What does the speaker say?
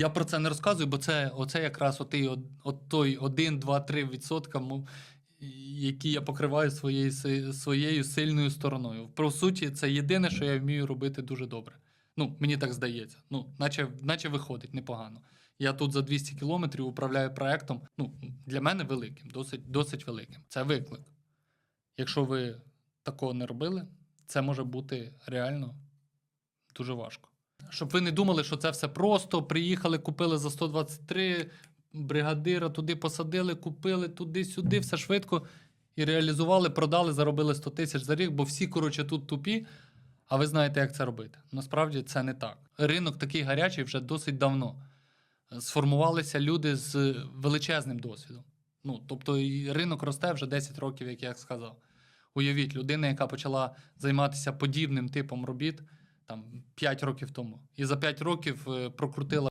Я про це не розказую, бо це оце якраз от, от той 1, 2, 3 відсотка, які я покриваю своєю, своєю сильною стороною. По суті, це єдине, що я вмію робити дуже добре. Ну, мені так здається. Ну, наче, наче виходить непогано. Я тут за 200 кілометрів управляю проектом. Ну, для мене великим, досить, досить великим. Це виклик. Якщо ви такого не робили, це може бути реально дуже важко. Щоб ви не думали, що це все просто. Приїхали, купили за 123, бригадира туди посадили, купили туди-сюди, все швидко. І реалізували, продали, заробили 100 тисяч за рік, бо всі, коротше, тут тупі. А ви знаєте, як це робити. Насправді це не так. Ринок такий гарячий вже досить давно. Сформувалися люди з величезним досвідом. Ну, тобто, ринок росте вже 10 років, як я сказав. Уявіть, людина, яка почала займатися подібним типом робіт там 5 років тому, і за 5 років е, прокрутила